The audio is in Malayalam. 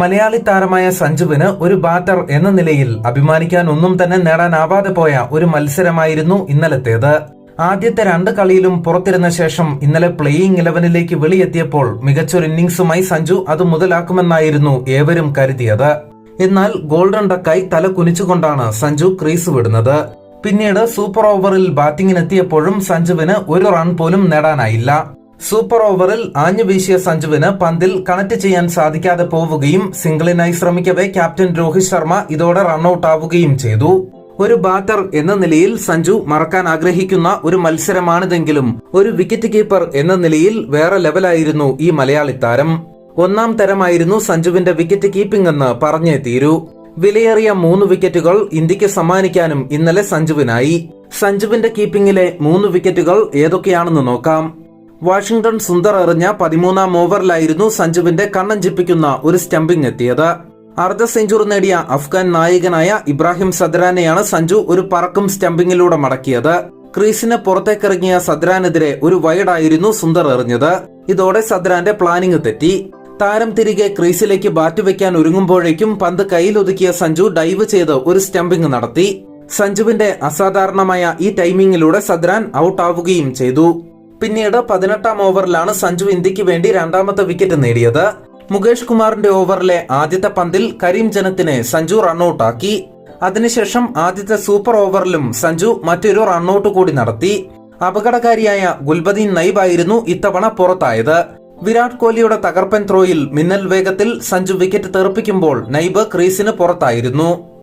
മലയാളി താരമായ സഞ്ജുവിന് ഒരു ബാറ്റർ എന്ന നിലയിൽ അഭിമാനിക്കാൻ ഒന്നും തന്നെ നേടാനാവാതെ പോയ ഒരു മത്സരമായിരുന്നു ഇന്നലത്തേത്. ആദ്യത്തെ രണ്ട് കളിയിലും പുറത്തിരുന്ന ശേഷം ഇന്നലെ പ്ലേയിങ് ഇലവനിലേക്ക് വെളിയെത്തിയപ്പോൾ മികച്ചൊരു ഇന്നിംഗ്സുമായി സഞ്ജു അത് മുതലാക്കുമെന്നായിരുന്നു ഏവരും കരുതിയത്. എന്നാൽ ഗോൾഡൻ ഡക്കായി തല കുനിച്ചുകൊണ്ടാണ് സഞ്ജു ക്രീസ് വിടുന്നത്. പിന്നീട് സൂപ്പർ ഓവറിൽ ബാറ്റിംഗിനെത്തിയപ്പോഴും സഞ്ജുവിന് ഒരു റൺ പോലും നേടാനായില്ല. സൂപ്പർ ഓവറിൽ ആഞ്ഞു വീശിയ സഞ്ജുവിന് പന്തിൽ കണക്ട് ചെയ്യാൻ സാധിക്കാതെ പോവുകയും സിംഗിളിനായി ശ്രമിക്കവേ ക്യാപ്റ്റൻ രോഹിത് ശർമ്മ ഇതോടെ റൺഔട്ട് ആവുകയും ചെയ്തു. ഒരു ബാറ്റർ എന്ന നിലയിൽ സഞ്ജു മറക്കാൻ ആഗ്രഹിക്കുന്ന ഒരു മത്സരമാണിതെങ്കിലും ഒരു വിക്കറ്റ് കീപ്പർ എന്ന നിലയിൽ വേറെ ലെവലായിരുന്നു ഈ മലയാളി താരം. ഒന്നാം തരമായിരുന്നു സഞ്ജുവിന്റെ വിക്കറ്റ് കീപ്പിംഗ് എന്ന് പറഞ്ഞേ തീരൂ. വിലയേറിയ മൂന്ന് വിക്കറ്റുകൾ ഇന്ത്യയ്ക്ക് സമ്മാനിക്കാനും ഇന്നലെ സഞ്ജുവിനായി. സഞ്ജുവിന്റെ കീപ്പിംഗിലെ മൂന്ന് വിക്കറ്റുകൾ ഏതൊക്കെയാണെന്ന് നോക്കാം. വാഷിംഗ്ടൺ സുന്ദർ എറിഞ്ഞ പതിമൂന്നാം ഓവറിലായിരുന്നു സഞ്ജുവിന്റെ കണ്ണഞ്ചിപ്പിക്കുന്ന ഒരു സ്റ്റംപിംഗ് എത്തിയത്. അർദ്ധ സെഞ്ചുറി നേടിയ അഫ്ഗാൻ നായകനായ ഇബ്രാഹിം സദ്രാനെയാണ് സഞ്ജു ഒരു പറക്കും സ്റ്റംപിംഗിലൂടെ മടക്കിയത്. ക്രീസിന് പുറത്തേക്കിറങ്ങിയ സദ്രാനെതിരെ ഒരു വൈഡായിരുന്നു സുന്ദർ എറിഞ്ഞത്. ഇതോടെ സദ്രാന്റെ പ്ലാനിംഗ് തെറ്റി. താരം തിരികെ ക്രീസിലേക്ക് ബാറ്റ് വെക്കാൻ ഒരുങ്ങുമ്പോഴേക്കും പന്ത് കയ്യിലൊതുക്കിയ സഞ്ജു ഡൈവ് ചെയ്ത് ഒരു സ്റ്റംപിംഗ് നടത്തി. സഞ്ജുവിന്റെ അസാധാരണമായ ഈ ടൈമിംഗിലൂടെ സദ്രാൻ ഔട്ടാവുകയും ചെയ്തു. പിന്നീട് പതിനെട്ടാം ഓവറിലാണ് സഞ്ജു ഇന്ത്യയ്ക്ക് വേണ്ടി രണ്ടാമത്തെ വിക്കറ്റ് നേടിയത്. മുകേഷ് കുമാറിന്റെ ഓവറിലെ ആദ്യത്തെ പന്തിൽ കരീം ജനത്തിനെ സഞ്ജു റണ്ണൌട്ടാക്കി. അതിനുശേഷം ആദ്യത്തെ സൂപ്പർ ഓവറിലും സഞ്ജു മറ്റൊരു റണ്ണൌട്ട് കൂടി നടത്തി. അപകടകാരിയായ ഗുൽബദീൻ നൈബ് ആയിരുന്നു ഇത്തവണ പുറത്തായത്. വിരാട് കോഹ്ലിയുടെ തകർപ്പൻ ത്രോയിൽ മിന്നൽ വേഗത്തിൽ സഞ്ജു വിക്കറ്റ് തെറിപ്പിക്കുമ്പോൾ നൈബ് ക്രീസിന് പുറത്തായിരുന്നു.